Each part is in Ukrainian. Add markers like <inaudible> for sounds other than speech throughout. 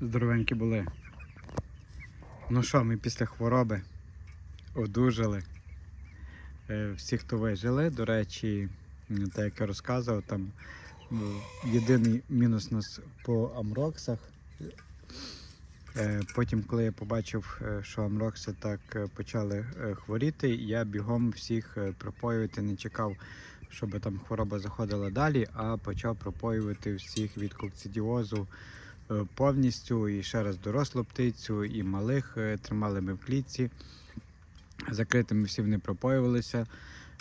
Здоровенькі були. Ну що, ми після хвороби одужали. Е, Всі, хто вижили, до речі, так як я розказував, там ну, єдиний мінус нас по амроксах. Е, Потім, коли я побачив, е, що амрокси так е, почали е, хворіти, я бігом всіх е, пропоювати, не чекав, щоб там хвороба заходила далі, а почав пропоювати всіх від кокцидіозу е, повністю і ще раз дорослу птицю, і малих е, тримали ми в клітці. Закритими всі вони пропоювалися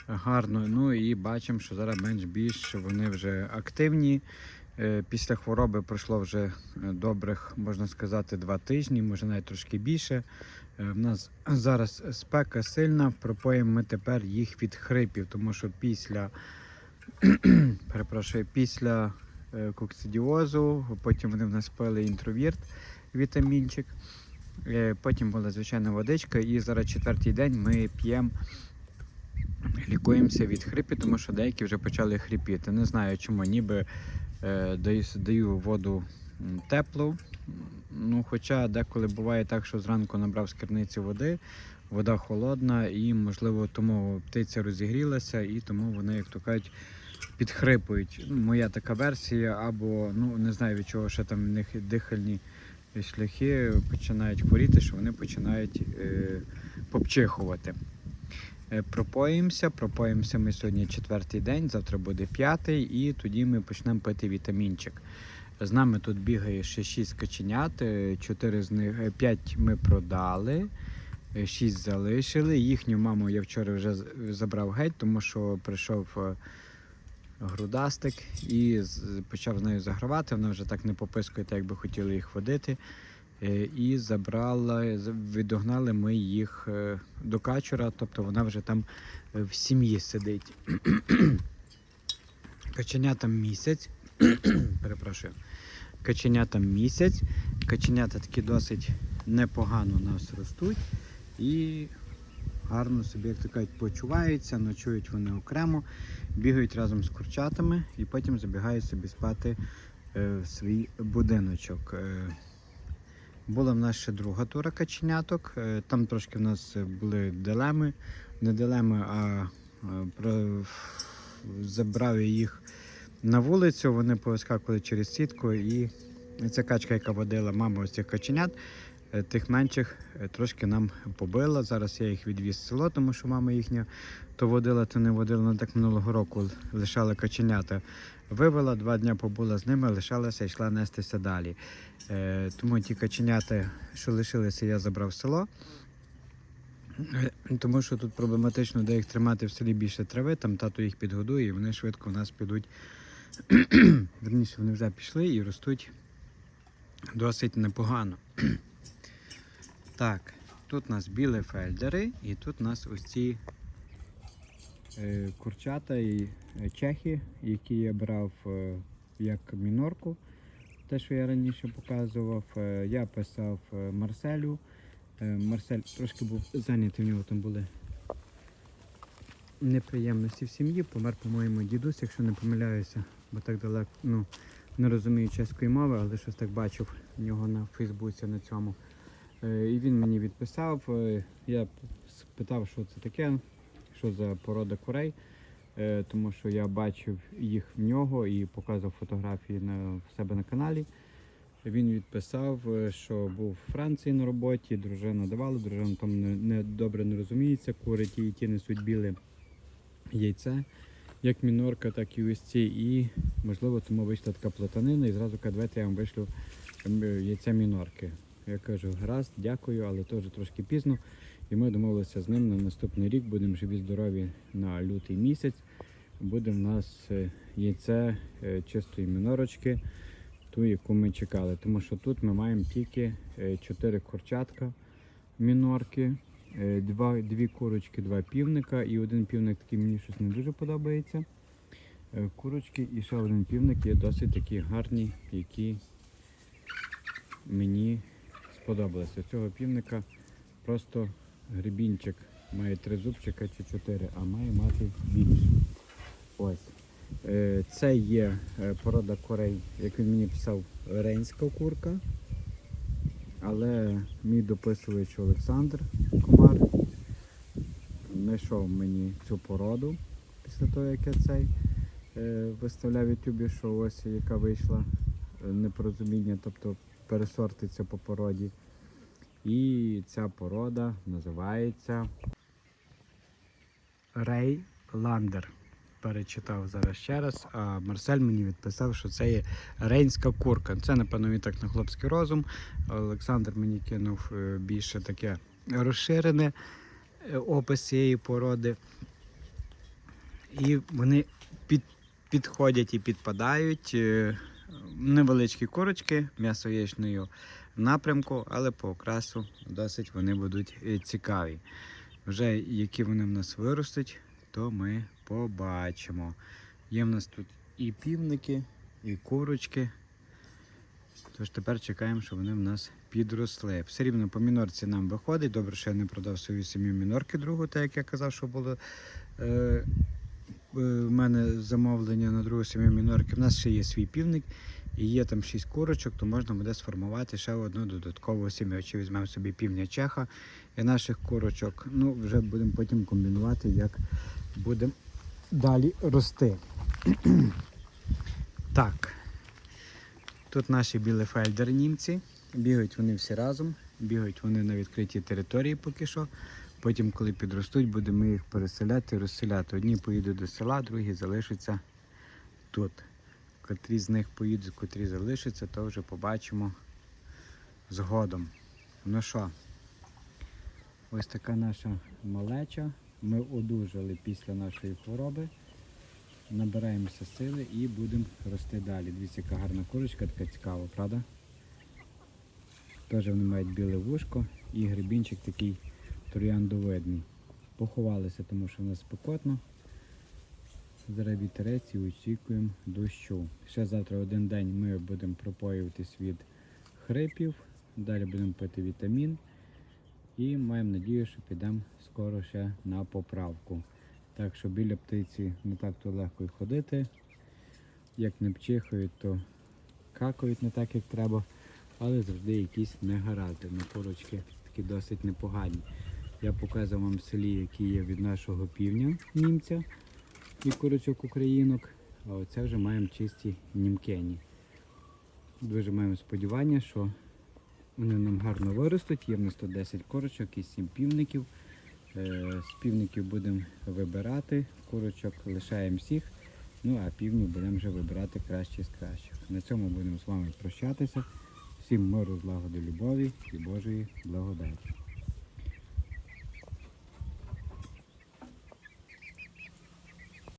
гарно. Ну і бачимо, що зараз менш-більш вони вже активні. Е, Після хвороби пройшло вже е, добрих, можна сказати, два тижні, може навіть трошки більше. Е, В нас зараз спека сильна, пропоїмо ми тепер їх від хрипів, тому що після, <clears throat> перепрошую, після е, коксидіозу, потім вони в нас пили інтровірт, вітамінчик. Е, Потім була звичайна водичка, і зараз четвертий день ми п'ємо, лікуємося від хрипів, тому що деякі вже почали хрипіти. Не знаю чому, ніби е, даю, даю воду теплу. Ну, хоча деколи буває так, що зранку набрав з керниці води, вода холодна, і, можливо, тому птиця розігрілася, і тому вони, як то кажуть, підхрипують. Ну, моя така версія, або ну не знаю від чого ще там в них дихальні шляхи починають хворіти, що вони починають е, попчихувати. Е, пропоїмося, пропоїмося ми сьогодні четвертий день, завтра буде п'ятий, і тоді ми почнемо пити вітамінчик. З нами тут бігає ще 6 каченят, 4 з них 5 ми продали, 6 залишили. Їхню маму я вчора вже забрав геть, тому що прийшов е, грудастик і почав з нею загравати. Вона вже так не попискує, так як би хотіли їх водити. Е, І забрала, відогнали ми їх е, до качура, тобто вона вже там е, в сім'ї сидить. <clears throat> Каченятам місяць. <clears throat> Перепрошую. Каченятам місяць. Каченята такі досить непогано у нас ростуть і гарно собі, як то кажуть, почуваються, ночують вони окремо, бігають разом з курчатами і потім забігають собі спати е, в свій будиночок. Е, була в нас ще друга тура каченяток. Е, Там трошки в нас були дилеми. Не дилеми, а забрав я їх на вулицю. Вони повискакували через сітку. І ця качка, яка водила мама ось цих каченят, тих менших е, трошки нам побила. Зараз я їх відвіз в село, тому що мама їхня то водила, то не водила. Ну так минулого року лишала каченята. Вивела, два дні побула з ними, лишалася і йшла нестися далі. Е, тому ті каченята, що лишилися, я забрав в село. Е, Тому що тут проблематично, де їх тримати в селі більше трави, там тато їх підгодує, і вони швидко в нас підуть. <coughs> Верніше, вони вже пішли і ростуть досить непогано. Так, тут у нас білі фельдери, і тут у нас ось ці е, курчата і е, чехи, які я брав е, як мінорку. Те, що я раніше показував, е, я писав е, Марселю. Е, Марсель трошки був зайнятий, в нього там були неприємності в сім'ї. Помер, по-моєму, дідусь, якщо не помиляюся, бо так далеко ну, не розумію чеської мови, але щось так бачив в нього на Фейсбуці на цьому. Е, І він мені відписав. е, Я спитав, що це таке, що за порода курей, е, тому що я бачив їх в нього і показував фотографії на, в себе на каналі. Він відписав, що був у Франції на роботі, дружина давала, дружина там не, не добре не розуміється, кури ті і ті несуть біле яйце, як мінорка, так і ці. І можливо тому вийшла така платанина і зразу каже, давайте я вам вишлю ем, яйця мінорки. Я кажу, гаразд, дякую, але теж трошки пізно. І ми домовилися з ним на наступний рік, будемо живі здорові на лютий місяць. Буде в нас е, яйце е, чистої мінорочки, ту, яку ми чекали. Тому що тут ми маємо тільки 4 курчатка мінорки, е, два, дві курочки, два півника і один півник такий мені щось не дуже подобається. Е, Курочки і ще один півник є досить такі гарні, які мені сподобалися. Цього півника просто грибінчик має три зубчика чи чотири, а має мати більше. Ось. Е, Це є е, порода корей, як він мені писав, рейнська курка. Але мій дописувач Олександр Комар знайшов мені цю породу після того, як я цей е, виставляв в Ютубі, що ось яка вийшла непорозуміння, тобто пересортиться по породі. І ця порода називається Рей Ландер. Перечитав зараз ще раз, а Марсель мені відписав, що це є рейнська курка. Це, напевно, він так на хлопський розум. Олександр мені кинув е, більше таке розширене е, опис цієї породи. І вони під, підходять і підпадають. Невеличкі курочки м'ясо яєчною напрямку, але по окрасу досить вони будуть е, цікаві. Вже які вони в нас виростуть, то ми побачимо. Є в нас тут і півники, і курочки. Тож тепер чекаємо, що вони в нас підросли. Все рівно по мінорці нам виходить. Добре, що я не продав свою сім'ю мінорки другу, так як я казав, що було е, в мене замовлення на другу сім'ю мінорки. У нас ще є свій півник і є там 6 курочок, то можна буде сформувати ще одну додаткову сім'ю. Чи візьмемо собі півня чеха і наших курочок. Ну, вже будемо потім комбінувати, як будемо далі рости. <clears throat> так. Тут наші білефельдери німці. Бігають вони всі разом, бігають вони на відкритій території поки що. Потім, коли підростуть, будемо їх переселяти, розселяти. Одні поїдуть до села, другі залишаться тут. Котрі з них поїдуть, котрі залишаться, то вже побачимо згодом. Ну що, ось така наша малеча. Ми одужали після нашої хвороби. Набираємося сили і будемо рости далі. Дивіться, яка гарна курочка, така цікава, правда? Теж вони мають біле вушко і грибінчик такий трояндовидний. Поховалися, тому що в нас спекотно. Зараз вітерець і очікуємо дощу. Ще завтра один день ми будемо пропоюватись від хрипів, далі будемо пити вітамін і маємо надію, що підемо скоро ще на поправку. Так що біля птиці не так то легко й ходити. Як не пчихають, то какають не так, як треба, але завжди якісь негаразди. На курочки такі досить непогані. Я показав вам селі, які є від нашого півня німця і курочок українок. А оце вже маємо чисті німкені. Дуже маємо сподівання, що вони нам гарно виростуть. Є в нас тут 10 корочок і 7 півників. Е, З півників будемо вибирати, курочок лишаємо всіх. Ну а півнів будемо вже вибирати краще з кращих. На цьому будемо з вами прощатися. Всім миру, злагоди, любові і Божої благодаті.